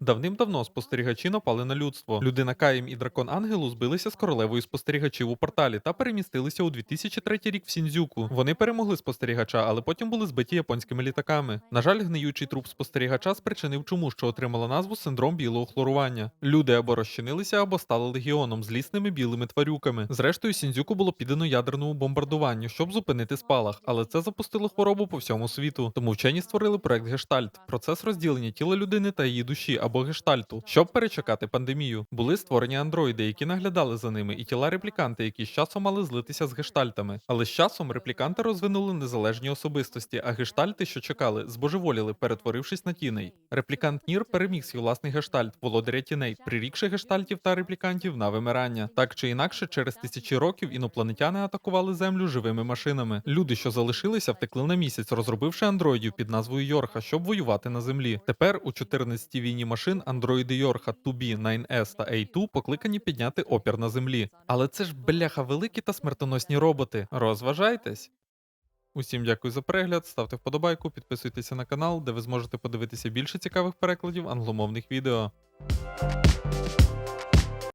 Давним-давно спостерігачі напали на людство. Людина Каїм і дракон Ангелу збилися з королевою спостерігачів у порталі та перемістилися у 2003 рік в Сіндзюку. Вони перемогли спостерігача, але потім були збиті японськими літаками. На жаль, гниючий труп спостерігача спричинив чуму, що отримала назву синдром білого хлорування. Люди або розчинилися, або стали легіоном злісними білими тварюками. Зрештою, Сіндзюку було піддано ядерному бомбардуванню, щоб зупинити спалах, але це запустило хворобу по всьому світу. Тому вчені створили проект Гештальт процес розділення тіла людини та її душі або гештальту, щоб перечекати пандемію. Були створені андроїди, які наглядали за ними, і тіла репліканти, які з часом мали злитися з гештальтами. Але з часом репліканти розвинули незалежні особистості, а гештальти, що чекали, збожеволіли, перетворившись на тіней. Реплікант Нір переміг свій власний гештальт, володаря тіней, прирікши гештальтів та реплікантів на вимирання. Так чи інакше, через тисячі років інопланетяни атакували землю живими машинами. Люди, що залишилися, втекли на місяць, розробивши андроїдів під назвою Йорха, щоб воювати на землі. Тепер у 14-й війні машин андроїди Йорха 2B, 9S та A2 покликані підняти опір на землі. Але це ж бляха великі та смертоносні роботи. Розважайтесь! Усім дякую за перегляд, ставте вподобайку, підписуйтеся на канал, де ви зможете подивитися більше цікавих перекладів англомовних відео.